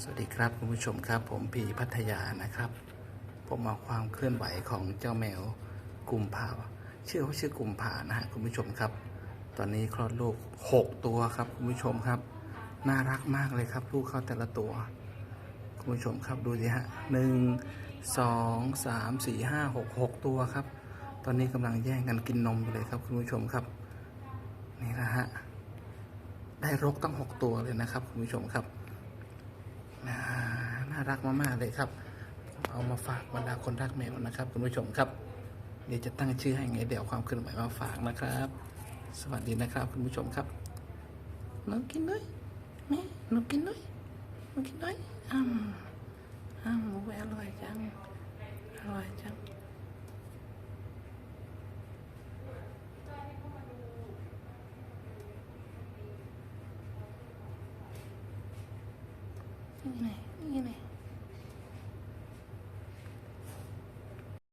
สวัสดีครับคุณผู้ชมครับ ผมพีพัทยานะครับ ผมเอาความเคลื่อนไหวของเจ้าแมวกุมภาชื่อว่าชื่อกุมภานะฮะคุณผู้ชมครับ ตอนนี้คลอดลูกหกตัวครับคุณผู้ชมครับ น่ารักมากเลยครับ ลูกเขาแต่ละตัว คุณผู้ชมครับดูสิฮะหนึ่งสองสามสี่ห้าหกหกตัวครับ ตอนนี้กำลังแย่งกันกินนมเลยครับ คุณผู้ชมครับ นี่นะฮะได้รกตั้งหกตัวเลยนะครับ คุณผู้ชมครับ น่ารักมากๆเลยครับ เอามาฝากบรรดาคนรักแมวนะครับ คุณผู้ชมครับ เดี๋ยวจะตั้งชื่อให้ไงเดี๋ยวความเคลื่อนไหวมาฝากนะครับ สวัสดีนะครับคุณผู้ชมครับน้องกินด้วยแม่น้องกินด้วยน้องกินด้วยอ้ำอ้ำหมูอร่อยจังอร่อยจังนี่ไงนี่ไง